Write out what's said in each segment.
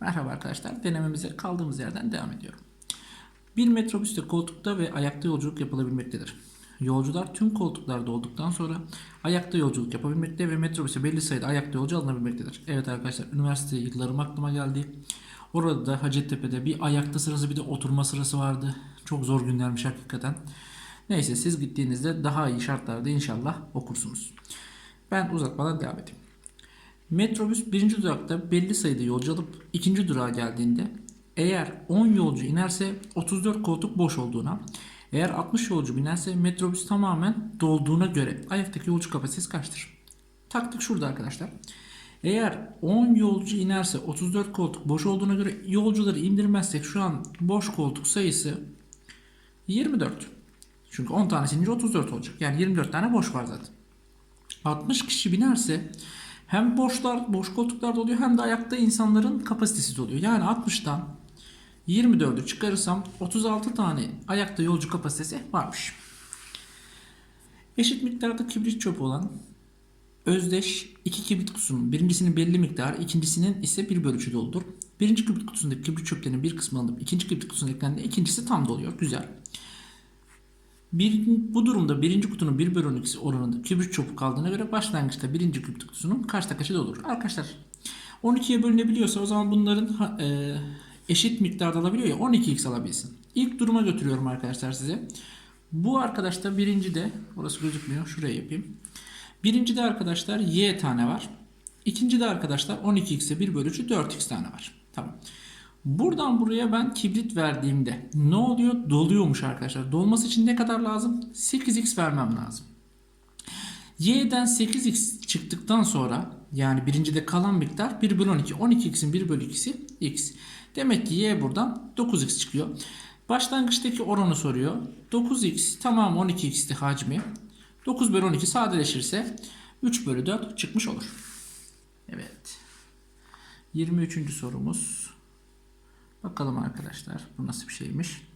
Merhaba arkadaşlar. Denememize kaldığımız yerden devam ediyorum. Bir metrobüste koltukta ve ayakta yolculuk yapılabilmektedir. Yolcular tüm koltuklarda olduktan sonra ayakta yolculuk yapabilmekte ve metrobüse belli sayıda ayakta yolcu alınabilmektedir. Evet arkadaşlar üniversite yıllarım aklıma geldi. Orada da Hacettepe'de bir ayakta sırası bir de oturma sırası vardı. Çok zor günlermiş hakikaten. Neyse siz gittiğinizde daha iyi şartlarda inşallah okursunuz. Ben uzatmadan devam edeyim. Metrobüs birinci durakta belli sayıda yolcu alıp ikinci durağa geldiğinde eğer 10 yolcu inerse 34 koltuk boş olduğuna, eğer 60 yolcu binerse metrobüs tamamen dolduğuna göre ayaktaki yolcu kapasitesi kaçtır? Taktik şurada arkadaşlar. Eğer 10 yolcu inerse 34 koltuk boş olduğuna göre yolcuları indirmezsek şu an boş koltuk sayısı 24. Çünkü 10 tanesi inince 34 olacak. Yani 24 tane boş var zaten. 60 kişi binerse hem boşlar, boş koltuklar doluyor hem de ayakta insanların kapasitesi doluyor. Yani 60'tan 24'ü çıkarırsam 36 tane ayakta yolcu kapasitesi varmış. Eşit miktarda kibrit çöpü olan özdeş iki kibrit kutusunun birincisinin belli miktarı ikincisinin ise bir bölü üçü doludur. Birinci kibrit kutusundaki kibrit çöplerinin bir kısmı alınıp ikinci kibrit kutusuna eklendiğinde ikincisi tam doluyor. Güzel. Bir, bu durumda birinci kutunun 1 bölü 12'si oranında kibrit çöpü kaldığına göre başlangıçta birinci kibrit kutusunun kaçta kaçı dolur? Arkadaşlar 12'ye bölünebiliyorsa o zaman bunların e, eşit miktarda alabiliyor ya 12x alabilsin. İlk duruma götürüyorum arkadaşlar size. Bu arkadaşta birinci de orası gözükmüyor şuraya yapayım. Birinci de arkadaşlar y tane var. İkinci de arkadaşlar 12x'e 1 bölü 3'ü 4x tane var. Tamam. Buradan buraya ben kibrit verdiğimde ne oluyor? Doluyormuş arkadaşlar. Dolması için ne kadar lazım? 8x vermem lazım. Y'den 8x çıktıktan sonra yani birincide kalan miktar 1 bölü 12. 12x'in 1 bölü 2'si x. Demek ki y buradan 9x çıkıyor. Başlangıçtaki oranı soruyor. 9x tamam 12x'ti hacmi. 9 bölü 12 sadeleşirse 3 bölü 4 çıkmış olur. Evet. 23. sorumuz. Bakalım arkadaşlar bu nasıl bir şeymiş.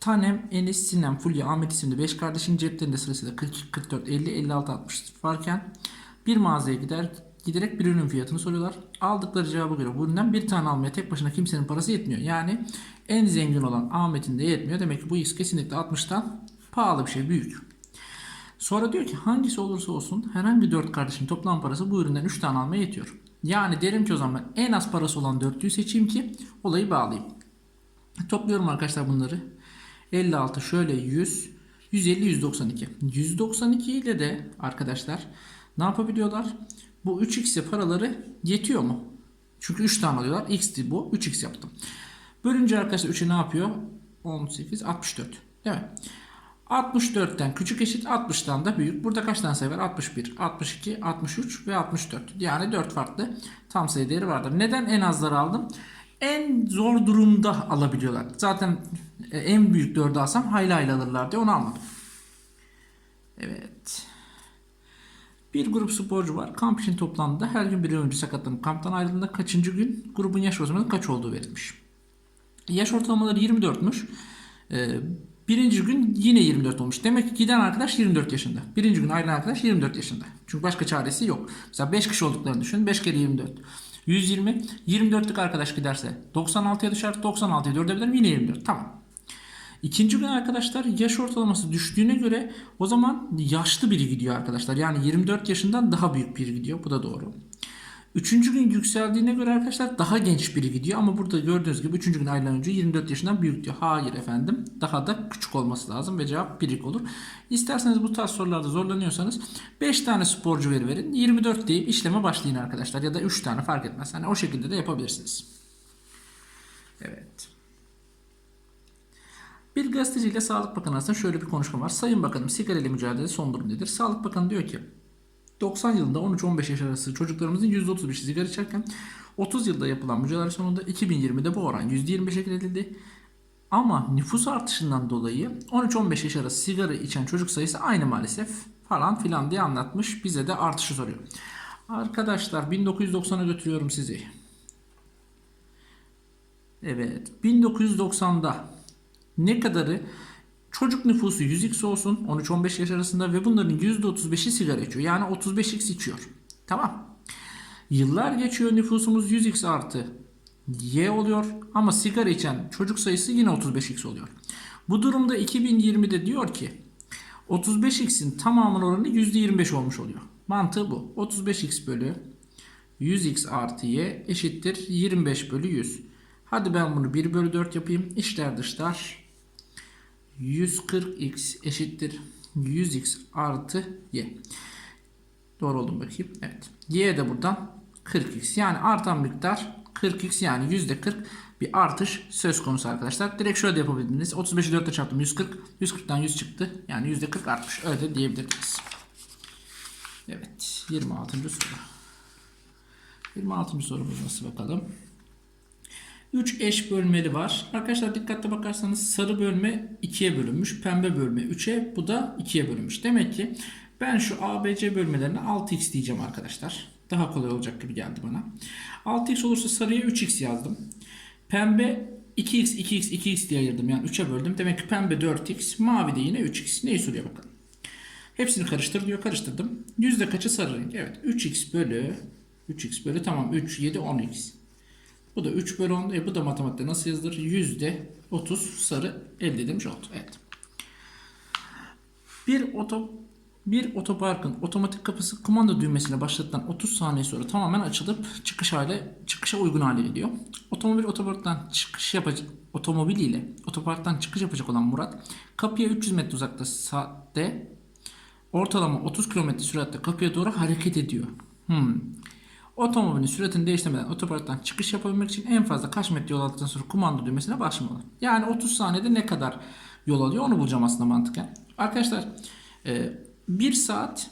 Tanem, Enis, Sinem, Fulya, Ahmet isimli 5 kardeşin ceplerinde sırasıyla 42, 44, 50, 56, 60 varken bir mağazaya gider giderek bir ürünün fiyatını soruyorlar. Aldıkları cevaba göre bu üründen bir tane almaya tek başına kimsenin parası yetmiyor. Yani en zengin olan Ahmet'in de yetmiyor. Demek ki bu X kesinlikle 60'tan pahalı bir şey, büyük. Sonra diyor ki hangisi olursa olsun herhangi 4 kardeşin toplam parası bu üründen 3 tane almaya yetiyor. Yani derim ki o zaman en az parası olan 4'lüyü seçeyim ki olayı bağlayayım. Topluyorum arkadaşlar bunları. 56 şöyle 100, 150, 192. 192 ile de arkadaşlar ne yapabiliyorlar? Bu 3x'e paraları yetiyor mu? Çünkü 3 tane alıyorlar. x'ti bu. 3x yaptım. Bölünce arkadaşlar 3'e ne yapıyor? 18, 64. Değil mi? 64'ten küçük eşit 60'tan da büyük. Burada kaç tane sayı var? 61, 62, 63 ve 64. Yani 4 farklı tam sayı değeri vardır. Neden en azları aldım? En zor durumda alabiliyorlar. Zaten e, en büyük 4'ü alsam hayli hayli alırlar diye onu almadım. Evet. Bir grup sporcu var. Kamp için toplandığında her gün bir oyuncu sakatlanıp kamptan ayrıldığında kaçıncı gün grubun yaş ortalamasının kaç olduğu verilmiş. Yaş ortalamaları 24'müş. Ee, birinci gün yine 24 olmuş. Demek ki giden arkadaş 24 yaşında. Birinci gün ayrılan arkadaş 24 yaşında. Çünkü başka çaresi yok. Mesela 5 kişi olduklarını düşün. 5 kere 24. 120. 24'lük arkadaş giderse 96'ya düşer. 96'ya 4'e bölerim yine 24. Tamam. İkinci gün arkadaşlar yaş ortalaması düştüğüne göre o zaman yaşlı biri gidiyor arkadaşlar. Yani 24 yaşından daha büyük biri gidiyor. Bu da doğru. Üçüncü gün yükseldiğine göre arkadaşlar daha genç biri gidiyor. Ama burada gördüğünüz gibi üçüncü gün ayrılan oyuncu 24 yaşından büyük diyor. Hayır efendim. Daha da küçük olması lazım ve cevap birik olur. İsterseniz bu tarz sorularda zorlanıyorsanız 5 tane sporcu veri verin. 24 deyip işleme başlayın arkadaşlar. Ya da 3 tane fark etmez. Hani o şekilde de yapabilirsiniz. Evet. Bir gazeteciyle Sağlık Bakanı arasında şöyle bir konuşma var. Sayın Bakanım sigara mücadele son durum nedir? Sağlık Bakanı diyor ki 90 yılında 13-15 yaş arası çocuklarımızın %35'i sigara içerken 30 yılda yapılan mücadele sonunda 2020'de bu oran %25'e getirildi. Ama nüfus artışından dolayı 13-15 yaş arası sigara içen çocuk sayısı aynı maalesef falan filan diye anlatmış. Bize de artışı soruyor. Arkadaşlar 1990'a götürüyorum sizi. Evet 1990'da ne kadarı çocuk nüfusu 100x olsun 13-15 yaş arasında ve bunların %35'i sigara içiyor. Yani 35x içiyor. Tamam. Yıllar geçiyor nüfusumuz 100x artı y oluyor ama sigara içen çocuk sayısı yine 35x oluyor. Bu durumda 2020'de diyor ki 35x'in tamamının oranı %25 olmuş oluyor. Mantığı bu. 35x bölü 100x artı y eşittir 25 bölü 100. Hadi ben bunu 1 bölü 4 yapayım. İşler dışlar 140x eşittir 100x artı y. Doğru oldu mu bakayım? Evet. Y de buradan 40x. Yani artan miktar 40x yani %40 bir artış söz konusu arkadaşlar. Direkt şöyle yapabildiniz. 35'i 4 ile çarptım 140. 140'tan 100 çıktı. Yani %40 artmış. Öyle de diyebilirsiniz. Evet. 26. soru. 26. sorumuz nasıl bakalım? 3 eş bölmeli var. Arkadaşlar dikkatli bakarsanız sarı bölme 2'ye bölünmüş. Pembe bölme 3'e. Bu da 2'ye bölünmüş. Demek ki ben şu ABC bölmelerine 6x diyeceğim arkadaşlar. Daha kolay olacak gibi geldi bana. 6x olursa sarıya 3x yazdım. Pembe 2x, 2x, 2x diye ayırdım. Yani 3'e böldüm. Demek ki pembe 4x, mavi de yine 3x. Neyi soruyor bakalım. Hepsini karıştır diyor. Karıştırdım. Yüzde kaçı sarı renk? Evet. 3x bölü 3x bölü tamam 3, 7, 10x. Bu da 3 bölü 10. E, bu da matematikte nasıl yazılır? Yüzde 30 sarı elde edilmiş oldu. Evet. Bir oto bir otoparkın otomatik kapısı kumanda düğmesiyle başlatılan 30 saniye sonra tamamen açılıp çıkış hale çıkışa uygun hale geliyor. Otomobil otoparktan çıkış yapacak otomobil ile otoparktan çıkış yapacak olan Murat kapıya 300 metre uzakta saatte ortalama 30 km süratle kapıya doğru hareket ediyor. Hmm. Otomobilin süratini değiştirmeden otoparktan çıkış yapabilmek için en fazla kaç metre yol aldıktan sonra kumanda düğmesine basmalı. Yani 30 saniyede ne kadar yol alıyor onu bulacağım aslında mantıken. Arkadaşlar e, 1 saat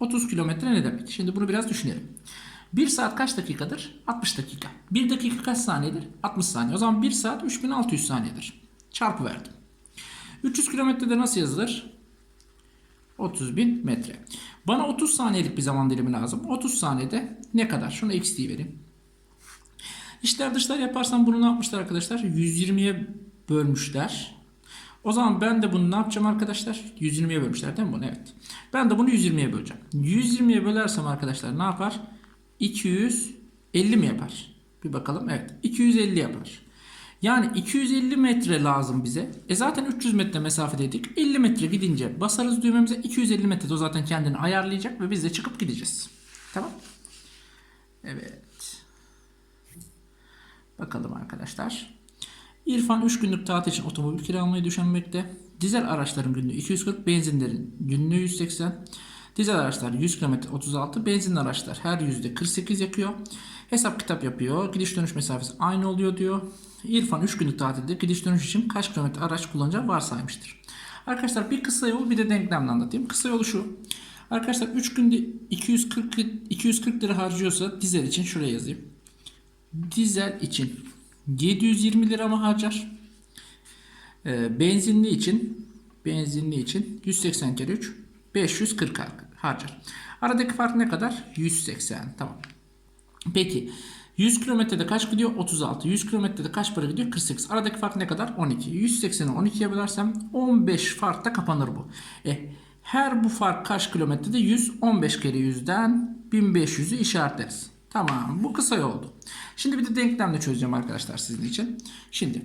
30 kilometre ne demek? Şimdi bunu biraz düşünelim. 1 saat kaç dakikadır? 60 dakika. 1 dakika kaç saniyedir? 60 saniye. O zaman 1 saat 3600 saniyedir. Çarpı verdim. 300 kilometrede nasıl yazılır? 30 bin metre. Bana 30 saniyelik bir zaman dilimi lazım. 30 saniyede ne kadar? Şuna x diye vereyim. İşler dışlar yaparsam bunu ne yapmışlar arkadaşlar? 120'ye bölmüşler. O zaman ben de bunu ne yapacağım arkadaşlar? 120'ye bölmüşler değil mi bunu? Evet. Ben de bunu 120'ye böleceğim. 120'ye bölersem arkadaşlar ne yapar? 250 mi yapar? Bir bakalım. Evet. 250 yapar. Yani 250 metre lazım bize. E zaten 300 metre mesafedeydik. 50 metre gidince basarız düğmemize 250 metrede o zaten kendini ayarlayacak ve biz de çıkıp gideceğiz. Tamam. Evet. Bakalım arkadaşlar. İrfan 3 günlük tatil için otomobil kiralamayı düşünmekte. Dizel araçların günlüğü 240, benzinlerin günlüğü 180. Dizel araçlar 100 km 36, benzinli araçlar her yüzde 48 yakıyor. Hesap kitap yapıyor. Gidiş dönüş mesafesi aynı oluyor diyor. İrfan 3 günlük tatilde gidiş dönüş için kaç kilometre araç kullanacağı varsaymıştır. Arkadaşlar bir kısa yol bir de denklemle anlatayım. Kısa yolu şu. Arkadaşlar 3 günde 240 240 lira harcıyorsa dizel için şuraya yazayım. Dizel için 720 lira mı harcar? Ee, benzinli için benzinli için 180 kere 3 540 harcar. Aradaki fark ne kadar? 180. Tamam. Peki 100 kilometrede kaç gidiyor? 36. 100 kilometrede kaç para gidiyor? 48. Aradaki fark ne kadar? 12. 180'i 12'ye bölersem 15 farkta kapanır bu. E, her bu fark kaç kilometrede? 100. 15 kere 100'den 1500'ü işaretleriz. Tamam bu kısa yoldu. Şimdi bir de denklemle çözeceğim arkadaşlar sizin için. Şimdi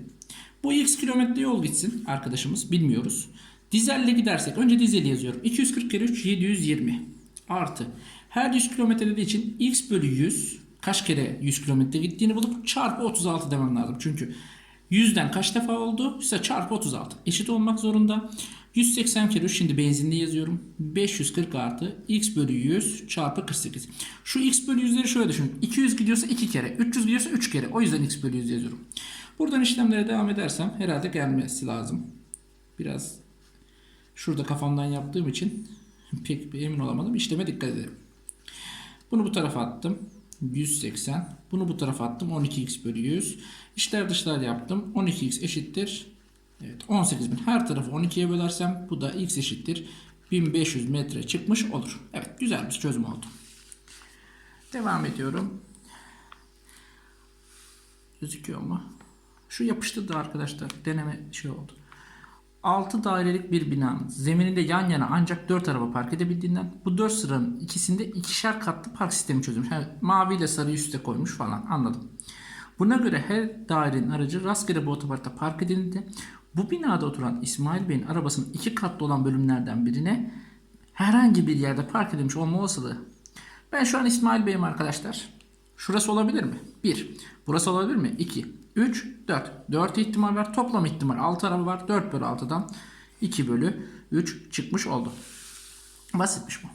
bu x kilometre yol gitsin arkadaşımız bilmiyoruz. Dizelle gidersek önce dizeli yazıyorum. 240 kere 3 720 artı her 100 kilometre dediği için x bölü 100 kaç kere 100 kilometre gittiğini bulup çarpı 36 demem lazım. Çünkü 100'den kaç defa oldu? İşte çarpı 36. Eşit olmak zorunda. 180 kere 3 şimdi benzinli yazıyorum. 540 artı x bölü 100 çarpı 48. Şu x bölü 100'leri şöyle düşünün. 200 gidiyorsa 2 kere. 300 gidiyorsa 3 kere. O yüzden x bölü 100 yazıyorum. Buradan işlemlere devam edersem herhalde gelmesi lazım. Biraz şurada kafamdan yaptığım için pek bir emin olamadım. İşleme dikkat edelim. Bunu bu tarafa attım. 180. Bunu bu tarafa attım. 12x bölü 100. İşler dışlar yaptım. 12x eşittir. Evet 18.000. Her tarafı 12'ye bölersem bu da x eşittir. 1500 metre çıkmış olur. Evet güzel bir çözüm oldu. Devam ediyorum. Gözüküyor mu? Şu yapıştı da arkadaşlar. Deneme şey oldu. 6 dairelik bir binanın zemininde yan yana ancak 4 araba park edebildiğinden bu 4 sıranın ikisinde ikişer katlı park sistemi çözülmüş. Yani mavi ile sarıyı üste koymuş falan anladım. Buna göre her dairenin aracı rastgele bu otoparkta park edildi. Bu binada oturan İsmail Bey'in arabasının iki katlı olan bölümlerden birine herhangi bir yerde park edilmiş olma olasılığı. Ben şu an İsmail Bey'im arkadaşlar. Şurası olabilir mi? 1. Burası olabilir mi? 2. 3. 4. 4 ihtimal var. Toplam ihtimal 6 araba var. 4 bölü 6'dan 2 bölü 3 çıkmış oldu. Basitmiş bu.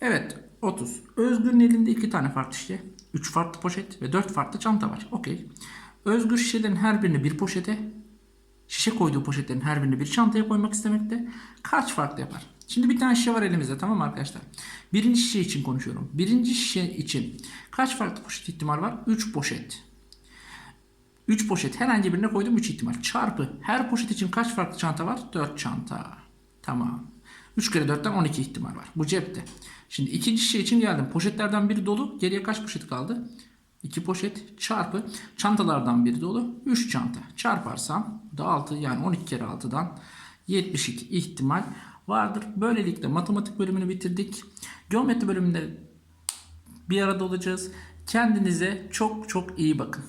Evet 30. Özgür'ün elinde 2 tane farklı şişe, 3 farklı poşet ve 4 farklı çanta var. Okey. Özgür şişelerin her birini bir poşete, şişe koyduğu poşetlerin her birini bir çantaya koymak istemekte. Kaç farklı yapar? Şimdi bir tane şişe var elimizde tamam mı arkadaşlar? Birinci şişe için konuşuyorum. Birinci şişe için kaç farklı poşet ihtimal var? 3 poşet. 3 poşet herhangi birine koydum 3 ihtimal. Çarpı her poşet için kaç farklı çanta var? 4 çanta. Tamam. 3 kere 4'ten 12 ihtimal var. Bu cepte. Şimdi ikinci şişe için geldim. Poşetlerden biri dolu. Geriye kaç poşet kaldı? 2 poşet çarpı çantalardan biri dolu. 3 çanta. Çarparsam da 6 yani 12 kere 6'dan 72 ihtimal vardır. Böylelikle matematik bölümünü bitirdik. Geometri bölümünde bir arada olacağız. Kendinize çok çok iyi bakın.